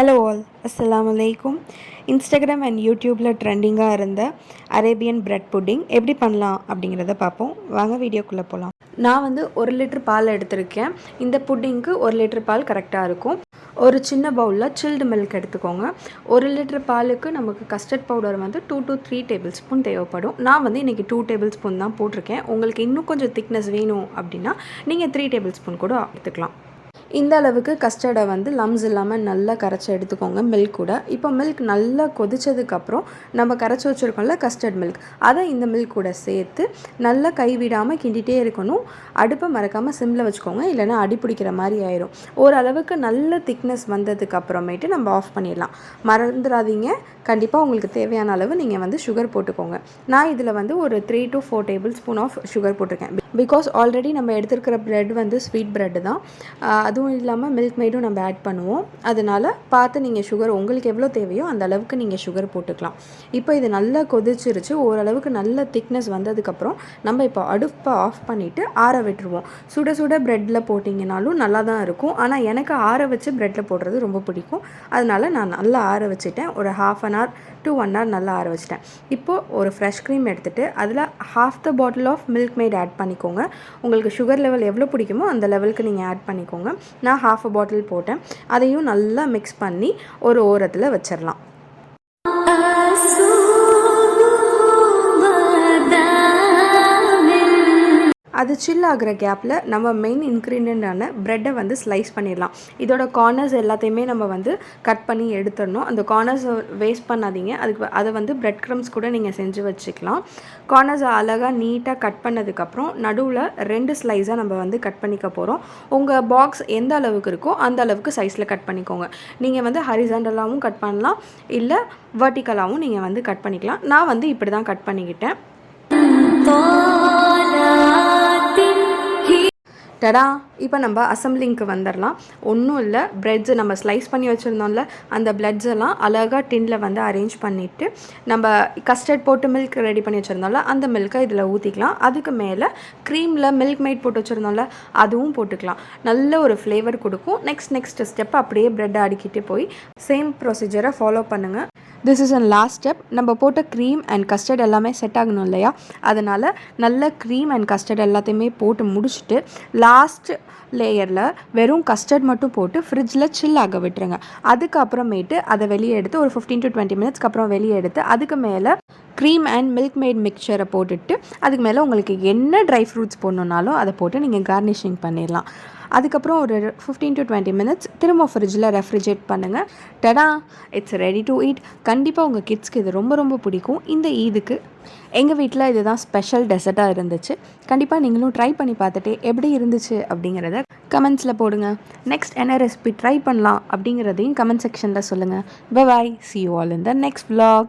Hello all அஸ்லாம் அலைக்கும் Instagram and யூடியூப்பில் ட்ரெண்டிங்காக இருந்த அரேபியன் பிரெட் புட்டிங் எப்படி பண்ணலாம் அப்படிங்கிறத பார்ப்போம். வாங்க வீடியோக்குள்ளே போகலாம் நான் வந்து ஒரு லிட்டர் பால் எடுத்திருக்கேன். இந்த புட்டிங்க்கு ஒரு லிட்டர் பால் கரெக்டாக இருக்கும். ஒரு சின்ன பவுலில் சில்டு மில்க் எடுத்துக்கோங்க. ஒரு லிட்டர் பாலுக்கு நமக்கு கஸ்டர்ட் பவுடர் வந்து two to three tablespoon தேவைப்படும். நான் வந்து இன்றைக்கி டூ டேபிள் ஸ்பூன் தான் போட்டிருக்கேன். உங்களுக்கு இன்னும் கொஞ்சம் திக்னஸ் வேணும் அப்படின்னா நீங்கள் த்ரீ டேபிள் ஸ்பூன் கூட எடுத்துக்கலாம். இந்த அளவுக்கு கஸ்டர்டை வந்து லம்ஸ் இல்லாமல் நல்லா கரைச்சி எடுத்துக்கோங்க மில்க் கூட. இப்போ மில்க் நல்லா கொதிச்சதுக்கப்புறம் நம்ம கரைச்சி வச்சுருக்கோம்ல கஸ்டர்ட் மில்க் அதை இந்த மில்க் கூட சேர்த்து நல்லா கைவிடாமல் கிண்டிகிட்டே இருக்கணும். அடுப்பை மறக்காமல் சிம்மில் வச்சுக்கோங்க இல்லைன்னா அடி பிடிக்கிற மாதிரி ஆயிரும். ஓரளவுக்கு நல்ல திக்னஸ் வந்ததுக்கு அப்புறமேட்டு நம்ம ஆஃப் பண்ணிடலாம். மறந்துடாதீங்க. கண்டிப்பாக உங்களுக்கு தேவையான அளவு நீங்கள் வந்து சுகர் போட்டுக்கோங்க. நான் இதில் வந்து ஒரு three to four tablespoon of sugar போட்டிருக்கேன். பிகாஸ் ஆல்ரெடி நம்ம எடுத்துருக்கிற ப்ரெட் வந்து ஸ்வீட் ப்ரெட்டு தான். அதுவும் இல்லாமல் மில்க் மெய்டும் நம்ம ஆட் பண்ணுவோம். அதனால் பார்த்து நீங்கள் சுகர் உங்களுக்கு எவ்வளோ தேவையோ அந்த அளவுக்கு நீங்கள் சுகர் போட்டுக்கலாம். இப்போ இது நல்லா கொதிச்சிருச்சு. ஓரளவுக்கு நல்ல திக்னஸ் வந்ததுக்கப்புறம் நம்ம இப்போ அடுப்பை ஆஃப் பண்ணிவிட்டு ஆற விட்டுருவோம். சுட சுட ப்ரெட்டில் போட்டிங்கனாலும் நல்லா தான் இருக்கும். ஆனால் எனக்கு ஆற வச்சு ப்ரெட்டில் போடுறது ரொம்ப பிடிக்கும். அதனால் நான் நல்லா ஆற வச்சுட்டேன். ஒரு half an hour to one hour நல்லா ஆற வச்சுட்டேன். இப்போது ஒரு ஃப்ரெஷ் க்ரீம் எடுத்துகிட்டு அதில் half the bottle of Milkmaid add பண்ணிக்கோங்க. உங்களுக்கு சுகர் லெவல் எவ்வளோ பிடிக்குமோ அந்த லெவலுக்கு நீங்கள் ஆட் பண்ணிக்கோங்க. நான் ஹாஃப் அ பாட்டில் போட்டேன். அதையும் நல்லா மிக்ஸ் பண்ணி ஒரு ஓரத்தில் வச்சிடலாம் அது சில் ஆகிற கேப்பில் நம்ம மெயின் இன்க்ரீடியண்டான ப்ரெட்டை வந்து ஸ்லைஸ் பண்ணிடலாம். இதோட கார்னர்ஸ் எல்லாத்தையுமே நம்ம வந்து கட் பண்ணி எடுத்துடணும். அந்த கார்னர்ஸ் வேஸ்ட் பண்ணாதீங்க. அதுக்கு அதை வந்து ப்ரெட் க்ரம்ஸ் கூட நீங்கள் செஞ்சு வச்சுக்கலாம். கார்னர்ஸ் அழகாக நீட்டாக கட் பண்ணதுக்கப்புறம் நடுவில் ரெண்டு ஸ்லைஸாக நம்ம வந்து கட் பண்ணிக்க போகிறோம் உங்கள் பாக்ஸ் எந்த அளவுக்கு இருக்கோ அந்த அளவுக்கு சைஸில் கட் பண்ணிக்கோங்க. நீங்கள் வந்து ஹரிசாண்டலாகவும் கட் பண்ணலாம். இல்லை வர்டிக்கலாகவும் நீங்கள் வந்து கட் பண்ணிக்கலாம். நான் வந்து இப்படி தான் கட் பண்ணிக்கிட்டேன் டடா இப்போ நம்ம அசம்பிளிங்க்கு வந்துடலாம். ஒன்றும் இல்லை பிரெட்ஸு நம்ம ஸ்லைஸ் பண்ணி வச்சுருந்தோம்ல அந்த பிளட்ஸ் எல்லாம் அழகாக டின்னில் வந்து அரேஞ்ச் பண்ணிவிட்டு நம்ம கஸ்டர்ட் போட்டு மில்க் ரெடி பண்ணி வச்சுருந்தோம்ல அந்த மில்க்கை இதில் ஊற்றிக்கலாம் அதுக்கு மேலே க்ரீமில் மில்க் மேட் போட்டு வச்சுருந்தோம்ல அதுவும் போட்டுக்கலாம். நல்ல ஒரு ஃப்ளேவர் கொடுக்கும். நெக்ஸ்ட் நெக்ஸ்ட் ஸ்டெப் அப்படியே ப்ரெட்டை அடிக்கிட்டு போய் சேம் ப்ரொசீஜரை ஃபாலோ பண்ணுங்கள் this is and last step நம்ம போட்ட க்ரீம் அண்ட் கஸ்டர்ட் எல்லாமே செட் ஆகணும் இல்லையா? அதனால் நல்ல க்ரீம் அண்ட் கஸ்டர்ட் எல்லாத்தையுமே போட்டு முடிச்சுட்டு லாஸ்ட் லேயரில் வெறும் கஸ்டர்ட் மட்டும் போட்டு ஃப்ரிட்ஜில் சில் ஆக விட்டுருங்க. அதுக்கப்புறமேட்டு அதை வெளியே எடுத்து ஒரு ஃபிஃப்டீன் டு டுவெண்ட்டி மினிட்ஸ்க்கு அப்புறம் வெளியே எடுத்து அதுக்கு மேலே க்ரீம் அண்ட் மில்க் மேட் மிக்சரை போட்டுட்டு அதுக்கு மேலே உங்களுக்கு என்ன ட்ரை ஃப்ரூட்ஸ் போடணுன்னாலும் அதை போட்டு நீங்கள் கார்னிஷிங் பண்ணிடலாம். அதுக்கப்புறம் ஒரு ஃபிஃப்டீன் டு டுவெண்ட்டி மினிட்ஸ் திரும்ப ஃப்ரிட்ஜில் ரெஃப்ரிஜரேட் பண்ணுங்கள் டடா இட்ஸ் ரெடி டு ஈட் கண்டிப்பாக உங்கள் கிட்ஸ்க்கு இது ரொம்ப ரொம்ப பிடிக்கும். இந்த ஈதுக்கு எங்கள் வீட்டில் இதுதான் ஸ்பெஷல் டெசர்ட்டாக இருந்துச்சு. கண்டிப்பாக நீங்களும் ட்ரை பண்ணி பார்த்துட்டு எப்படி இருந்துச்சு அப்படிங்கிறத கமெண்ட்ஸில் போடுங்க. நெக்ஸ்ட் என்ன ரெசிபி ட்ரை பண்ணலாம் அப்படிங்கிறதையும் கமெண்ட் செக்ஷனில் சொல்லுங்கள் bye see you all in the next vlog.